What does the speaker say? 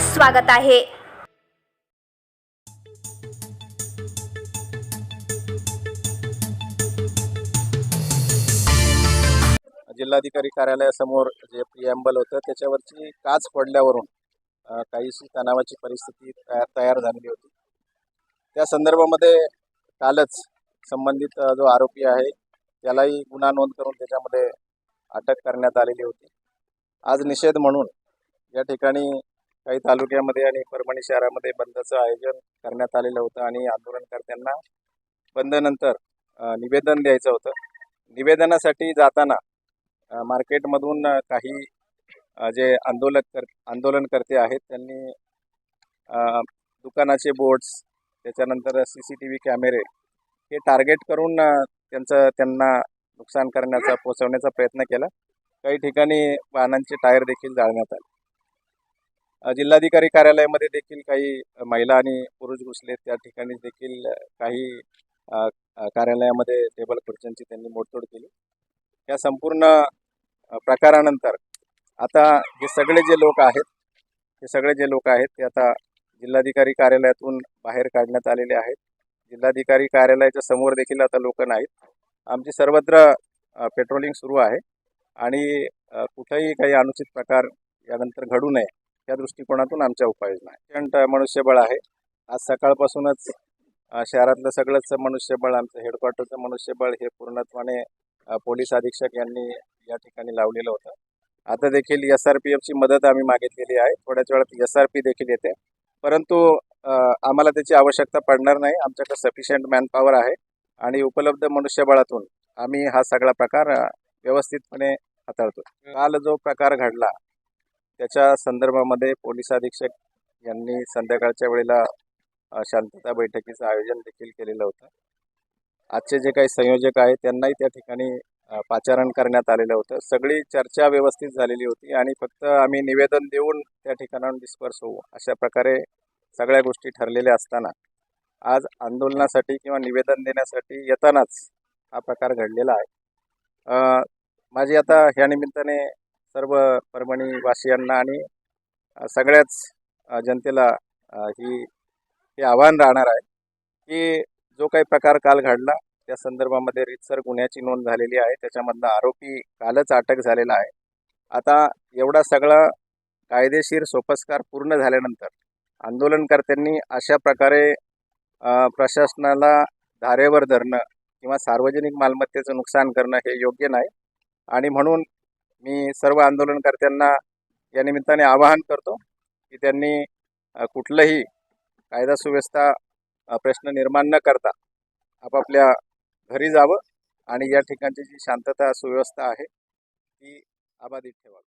स्वागत आहे. जिल्हाधिकारी कार्यालयासमोर जे प्रिॲम्बल होतं त्याच्यावरची काच पडल्यावरून काहीशी तणावाची परिस्थिती तयार तयार झालेली होती. त्या संदर्भामध्ये कालच संबंधित जो आरोपी आहे त्यालाही गुन्हा नोंद करून त्याच्यामध्ये अटक करण्यात आलेली होती. आज निषेध म्हणून या ठिकाणी काही तालुक्यामध्ये आणि परभणी शहरामध्ये बंदचं आयोजन करण्यात आलेलं होतं आणि आंदोलनकर्त्यांना बंदनंतर निवेदन द्यायचं होतं. निवेदनासाठी जाताना मार्केटमधून काही जे आंदोलक कर आंदोलनकर्ते आहेत त्यांनी दुकानाचे बोर्ड्स त्याच्यानंतर सी सी टी व्ही कॅमेरे हे टार्गेट करून त्यांचं त्यांना नुकसान करण्याचा पोचवण्याचा प्रयत्न केला. काही ठिकाणी वाहनांचे टायर देखील जाळण्यात आले. जिल्हाधिकारी कार्यालयामध्ये देखील काही महिला आणि पुरुष घुसले त्या ठिकाणी देखील काही कार्यालयामध्ये टेबल खुर्च्यांची त्यांनी मोडतोड केली. या संपूर्ण प्रकारानंतर आता हे सगळे जे लोक आहेत हे सगळे जे लोक आहेत ते आता जिल्हाधिकारी कार्यालयातून बाहेर काढण्यात आलेले आहेत. जिल्हाधिकारी कार्यालयाच्या समोर देखील आता लोक नाहीत. आमची सर्वत्र पेट्रोलिंग सुरू आहे. आणि कुठेही काही अनुचित प्रकार यानंतर घडू नये. या दृष्टिकोनातून आमच्या उपाययोजना आहे अत्यंत मनुष्यबळ आहे. आज सकाळपासूनच शहरातलं सगळंच मनुष्यबळ आमचं हेडक्वार्टरचं मनुष्यबळ हे पूर्णत्वाने पोलीस अधीक्षक यांनी या ठिकाणी लावलेलं होतं. आता देखील एस आर पी एफची मदत आम्ही मागितलेली आहे. थोड्याच वेळात एस आर पी देखील येते. परंतु आम्हाला त्याची आवश्यकता पडणार नाही. आमच्याकडे सफिशियंट मॅनपॉवर आहे. आणि उपलब्ध मनुष्यबळातून आम्ही हा सगळा प्रकार व्यवस्थितपणे हाताळतो. काल जो प्रकार घडला त्याच्या संदर्भामध्ये पोलीस अधीक्षक यांनी संध्याकाळच्या वेळेला शांतता बैठकीचं आयोजन देखील केलेलं होतं. आजचे जे काही संयोजक आहेत त्यांनाही त्या ठिकाणी पाचारण करण्यात आलेलं होतं. सगळी चर्चा व्यवस्थित झालेली होती आणि फक्त आम्ही निवेदन देऊन त्या ठिकाणाहून डिस्पर्स होऊ अशा प्रकारे सगळ्या गोष्टी ठरलेल्या असताना. आज आंदोलनासाठी किंवा निवेदन देण्यासाठी येतानाच हा प्रकार घडलेला आहे. माझी आता ह्या निमित्ताने सर्व परभणी वासियांना आणि सगळ्याच जनतेला ही हे आव्हान राहणार आहे की जो काही प्रकार काल घडला त्या संदर्भामध्ये रितसर गुन्ह्याची नोंद झालेली आहे. त्याच्यामधला आरोपी कालच अटक झालेला आहे. आता एवढा सगळा कायदेशीर सोपस्कार पूर्ण झाल्यानंतर आंदोलनकर्त्यांनी अशा प्रकारे प्रशासनाला धारेवर धरणं किंवा सार्वजनिक मालमत्तेचं नुकसान करणं हे योग्य नाही. आणि म्हणून मी सर्व आंदोलनकर्त्यांना या निमित्ताने आवाहन करतो की त्यांनी कुठलंही कायदा सुव्यवस्था प्रश्न निर्माण न करता आपापल्या घरी जावं आणि या ठिकाणची जी शांतता सुव्यवस्था आहे ती अबाधित ठेवावी.